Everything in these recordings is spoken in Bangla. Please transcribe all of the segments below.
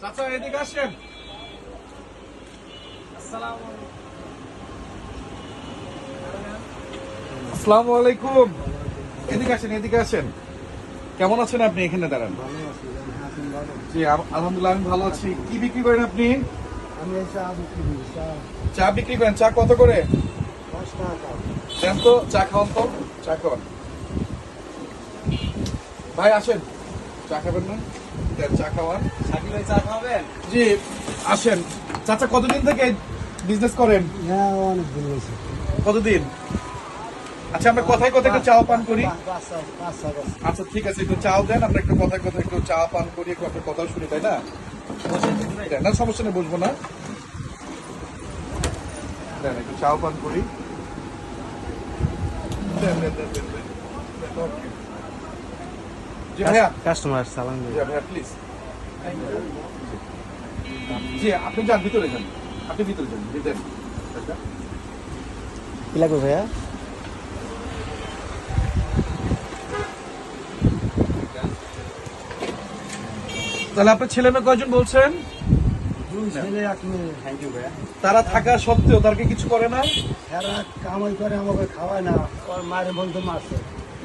চাচা এদিকে আসেন। আসসালামু আলাইকুম। এদিকে আসেন এদিকে আসেন। কেমন আছেন আপনি এখানে দাঁড়ান? জি আলহামদুলিল্লাহ আমি ভালো আছি। কি বিক্রি করেন আপনি? আমি চা বিক্রি করি চা। চা বিক্রি করেন। চা কত করে? দেন তো চা খাওয়ান তো? চা খাওয়ান। ভাই আসেন। চা খাবেন না? চা খাওয়ান। শাকিল ভাই চা খাবেন জি আসেন। চাচা কতদিন থেকে বিজনেস করেন? হ্যাঁ অনেক দিন হয়েছে। কতদিন? আচ্ছা আমরা কথায় কথায় একটু চা পান করি। চা- চা। আচ্ছা ঠিক আছে একটু চাও দেন। আমরা একটু কথায় কথায় একটু চা পান করি একটু আপনার কথাও শুনি তাই না? না সমস্যা নেই বুঝব না। দেন একটু চাও পান করি দেন, দেন, দেন, দেন, দেন। দেন, okay. জি ভাইয়া কাস্টমার সালাম জি ভাইয়া প্লিজ জি আপনি যান ভিতরে যান। আপনি ভিতরে যান দেন আচ্ছা। কি লাগবে ভাইয়া? তাহলে আপনার ছেলে মেয়ে কয়জন বলছেন? ছেলে এক মেয়ে থ্যাংক ইউ ভাইয়া। তারা থাকা সত্ত্বেও তারকে কিছু করে না? এরা কামাই করে আমাকে খাওয়ায় না। ওর মায়ের বন্ধু মারছে।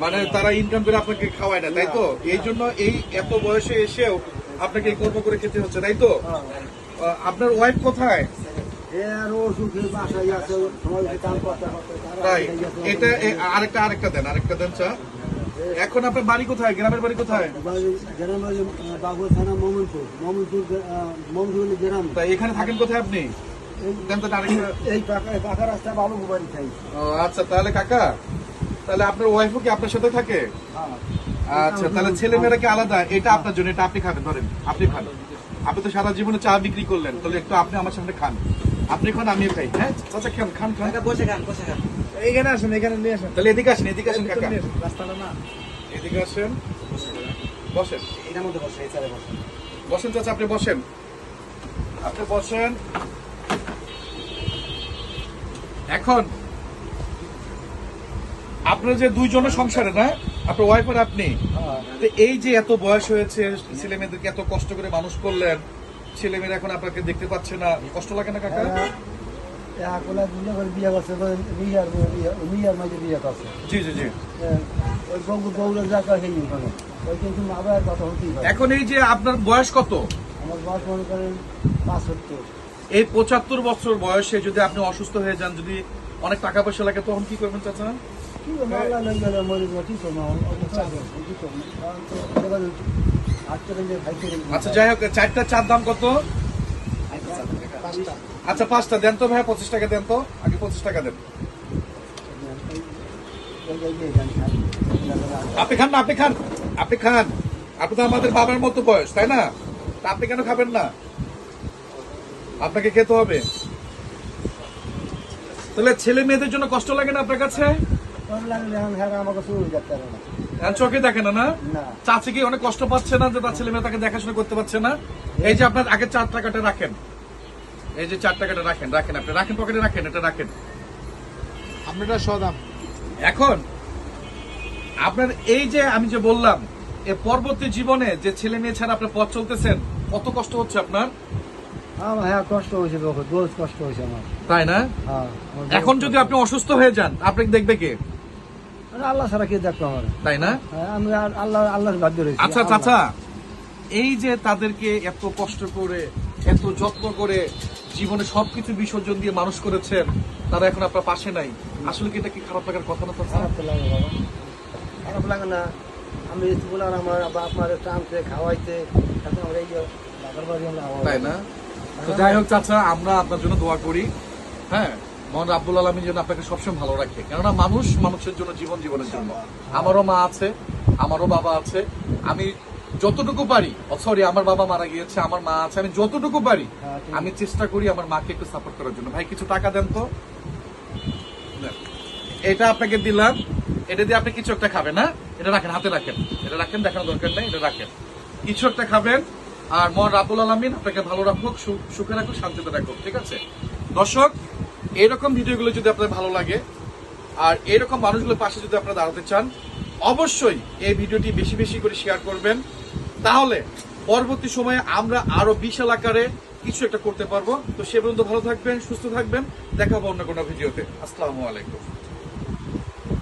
মানে তারা ইনকাম করে আপনাকে খাওয়ায় না তাই তো? এই জন্য এই এত বয়সে এসেও আপনাকে এই কর্ম করে খেতে হচ্ছে তাই তো? আপনার ওয়াইফ কোথায়? আরেকটা আরেকটা দেন আরেকটা দেন চা এখন আপনার বাড়ি কোথায়? গ্রামের বাড়ি কোথায়? বাড়ি- গ্রামের বাবু থানা মোমিনপুর মোমিনপুর মোমিনপুর গ্রাম। এখানে থাকেন কোথায় আপনি? এই- রাস্তা বাবু বাড়ি খাই আচ্ছা তাহলে কাকা তাহলে আপনার ওয়াইফও কি আপনার সাথে থাকে? হ্যাঁ। আচ্ছা তাহলে ছেলে মেয়েরা কি আলাদা? এটা আপনার জন্য এটা আপনি খাবেন ধরেন আপনি খান। আপনি তো সারা জীবনে চা বিক্রি করলেন তাহলে একটু আপনি আমার সামনে খান। আপনি খান আমিও খাই হ্যাঁ? চাচা খান খান খান। বসে খান বসে খান। আসেন এখানে নিয়ে আসেন। তাহলে এদিকে আসেন এদিকে আসেন কাকা। রাস্তাটা না। এদিকে আসেন বসেন। এটার মধ্যে বসে এই চারে বসে বসেন। চাচা আপনি বসেন। আপনি বসেন। এখন আপনার যে দুইজনের সংসারে না আপনার ওয়াইফ আর আপনি হ্যাঁ এই যে এত বয়স হয়েছে ছেলে মেয়েদেরকে এত কষ্ট করে মানুষ করলেন ছেলে মেয়েরা এখন আপনাকে দেখতে পাচ্ছে না কষ্ট লাগে না কাকা? দুনিয়া করে বিয়ে করছে মাঝে বিয়ে করছে। জি জি জি। ওই ওখানে। ওই কিন্তু আবার কথা হতেই পারে। এখন এই যে আপনার বয়স কত? আমার বয়স মনে করেন পাঁচসত্তর। এই পঁচাত্তর বছর বয়সে যদি আপনি অসুস্থ হয়ে যান যদি অনেক টাকা পয়সা লাগে তখন কি করবেন চাচা? আচ্ছা যাই হোক চারটা চার দাম কত? আচ্ছা পাঁচটা। দেন তো ভাই পঁচিশ টাকা দেন তো। আগে পঁচিশ টাকা দেন। আপনি খান না আপনি খান। আপনি খান। আপনি তো আমাদের বাবার মতো বয়স তাই না? তা আপনি কেন খাবেন না? আপনাকে খেতে হবে। তাহলে ছেলে মেয়েদের জন্য কষ্ট লাগে না আপনার কাছে? এখন চোখে দেখে না না? না। চাচি কি অনেক কষ্ট পাচ্ছে না যে তার ছেলে মেয়ে তাকে দেখাশোনা করতে পারছে না? এই যে আপনার আগে চার টাকাটা রাখেন। এই যে চার টাকাটা রাখেন রাখেন আপনি। রাখেন পকেটে রাখেন এটা রাখেন। আপনারটা সদাম এখন আপনার এই যে আমি যে বললাম এ পরবর্তী জীবনে যে ছেলে মেয়ে ছাড়া আপনার পথ চলতেছেন কত কষ্ট হচ্ছে আপনার? আমার হ্যাঁ কষ্ট হয়েছে বহুত বহুত কষ্ট হয়েছে আমার। তাই না? হ্যাঁ আমার বহুত এখন যদি আপনি অসুস্থ হয়ে যান আপনাকে দেখবে কে? মানে আল্লাহ ছাড়া কে দেখতো আমার? তাই না? আমি আর- আল্লাহ আল্লাহর বাধ্য রয়েছি। আচ্ছা আল্লাহ। এই যে তাদেরকে এত কষ্ট করে এত যত্ন করে জীবনে সবকিছু বিসর্জন দিয়ে মানুষ করেছেন তারা এখন আপনার পাশে নাই। আসলে কি এটা কি খারাপ লাগার কথা না চাচা খারাপ লাগে বাবা। খারাপ লাগে না। আমি আর আমার বাপ মারে টানতে খাওয়াইতে এখন আমরা এই যে বাবার বাড়ি আমরা তাই না? তো যাই হোক চাচা আমরা আপনার জন্য দোয়া করি। হ্যাঁ মোহাম্মদ আব্দুল আলমী যেন আপনাকে সবসময় ভালো রাখে। কেননা মানুষ মানুষের জন্য জীবন জীবনের জন্য। আমারও মা আছে আমারও বাবা আছে। আমি যতটুকু পারি। সরি আমার বাবা মারা গিয়েছে আমার মা আছে আমি যতটুকু পারি হ্যাঁ, আমি চেষ্টা করি আমার মাকে একটু সাপোর্ট করার জন্য। ভাই কিছু টাকা দেন তো। এটা আপনাকে দিলাম। এটা দিয়ে আপনি কিছু একটা খাবেন না এটা রাখেন হাতে রাখেন। এটা রাখেন দেখানোর দরকার নেই এটা রাখেন। কিছু একটা খাবেন। আর মন রাবুল আলমিন আপনাকে ভালো রাখুক সুখে রাখুক শান্তিতে রাখুক ঠিক আছে? দর্শক এরকম ভিডিওগুলো যদি আপনার ভালো লাগে আর এরকম মানুষগুলোর পাশে যদি আপনারা দাঁড়াতে চান অবশ্যই এই ভিডিওটি বেশি বেশি করে শেয়ার করবেন। তাহলে পরবর্তী সময়ে আমরা আরও বিশাল আকারে কিছু একটা করতে পারব। তো সে পর্যন্ত ভালো থাকবেন, সুস্থ থাকবেন। দেখা অন্য কোনো ভিডিওতে। আসসালামু আলাইকুম।